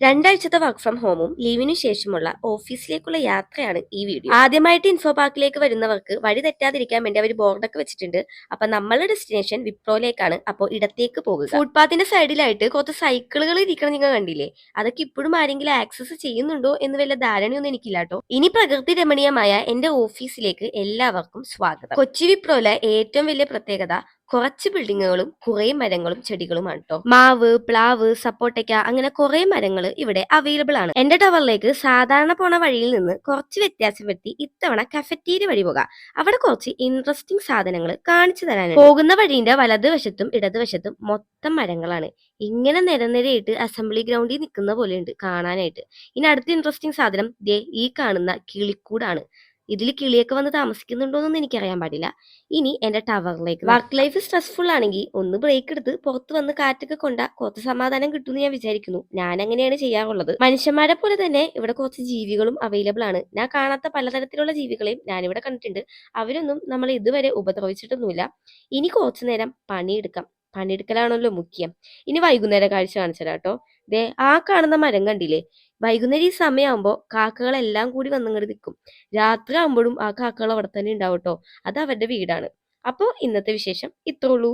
രണ്ടാഴ്ചത്തെ work from ഹോമും ലീവിനു ശേഷമുള്ള ഓഫീസിലേക്കുള്ള യാത്രയാണ് ഈ വീഡിയോ ആദ്യമായിട്ട് ഇൻഫോ പാർക്കിലേക്ക് വരുന്നവർക്ക് വഴി തെറ്റാതിരിക്കാൻ വേണ്ടി അവർ ബോർഡൊക്കെ വെച്ചിട്ടുണ്ട്. അപ്പൊ നമ്മളുടെ ഡെസ്റ്റിനേഷൻ വിപ്രോയിലേക്കാണ്. അപ്പോൾ ഇടത്തേക്ക് പോകുക. ഫുട്പാത്തിന്റെ സൈഡിലായിട്ട് കുറച്ച് സൈക്കിളുകൾ ഇരിക്കണം നിങ്ങൾ കണ്ടില്ലേ? അതൊക്കെ ഇപ്പോഴും ആരെങ്കിലും ആക്സസ് ചെയ്യുന്നുണ്ടോ എന്ന് വല്ല ധാരണയൊന്നും എനിക്കില്ല കേട്ടോ ഇനി പ്രകൃതി രമണീയമായ എന്റെ ഓഫീസിലേക്ക് എല്ലാവർക്കും സ്വാഗതം. കൊച്ചി വിപ്രോയിലെ ഏറ്റവും വലിയ പ്രത്യേകത കുറച്ച് ബിൽഡിങ്ങുകളും കുറെ മരങ്ങളും ചെടികളുമാണ് കേട്ടോ മാവ് പ്ലാവ് സപ്പോട്ടയ്ക്ക അങ്ങനെ കുറെ മരങ്ങൾ ഇവിടെ അവൈലബിൾ ആണ്. എന്റെ ടവറിലേക്ക് സാധാരണ പോണ വഴിയിൽ നിന്ന് കുറച്ച് വ്യത്യാസം വരുത്തി ഇത്തവണ കഫറ്റീരി വഴി പോകാം. അവിടെ കുറച്ച് ഇൻട്രസ്റ്റിംഗ് സാധനങ്ങൾ കാണിച്ചു തരാനാണ്. പോകുന്ന വഴിന്റെ വലതുവശത്തും ഇടതുവശത്തും മൊത്തം മരങ്ങളാണ്. ഇങ്ങനെ നിരനിരയായിട്ട് അസംബ്ലി ഗ്രൗണ്ടിൽ നിൽക്കുന്ന പോലെയുണ്ട് കാണാനായിട്ട്. ഇനി അടുത്ത ഇൻട്രസ്റ്റിംഗ് സാധനം ദേ ഈ കാണുന്ന കിളിക്കൂടാണ്. ഇതിൽ കിളിയൊക്കെ വന്ന് താമസിക്കുന്നുണ്ടോന്നൊന്നും എനിക്കറിയാൻ പാടില്ല. ഇനി എന്റെ ടവറിലേക്ക് വർക്ക് ലൈഫ് സ്ട്രെസ്ഫുൾ ആണെങ്കിൽ ഒന്ന് ബ്രേക്ക് എടുത്ത് പുറത്ത് വന്ന് കാറ്റൊക്കെ കൊണ്ട കുറച്ച് സമാധാനം കിട്ടുമെന്ന് ഞാൻ വിചാരിക്കുന്നു. ഞാൻ അങ്ങനെയാണ് ചെയ്യാറുള്ളത്. മനുഷ്യന്മാരെ പോലെ തന്നെ ഇവിടെ കുറച്ച് ജീവികളും അവൈലബിൾ ആണ്. ഞാൻ കാണാത്ത പലതരത്തിലുള്ള ജീവികളെയും ഇവിടെ കണ്ടിട്ടുണ്ട്. അവരൊന്നും നമ്മൾ ഇതുവരെ ഉപദ്രവിച്ചിട്ടൊന്നുമില്ല. ഇനി കുറച്ചു നേരം പണിയെടുക്കാം. പണിയെടുക്കലാണല്ലോ മുഖ്യം. ഇനി വൈകുന്നേരം കാഴ്ച കാണിച്ചതാ കേട്ടോ. ദേ ആ കാണുന്ന മരം കണ്ടില്ലേ? വൈകുന്നേരം ഈ സമയമാകുമ്പോൾ കാക്കകളെല്ലാം കൂടി വന്നിങ്ങോട്ട് നിൽക്കും രാത്രി ആകുമ്പോഴും ആ കാക്കകൾ അവിടെ തന്നെ ഉണ്ടാവും അത് അവരുടെ വീടാണ്. അപ്പോൾ ഇന്നത്തെ വിശേഷം ഇത്രേ ഉള്ളൂ.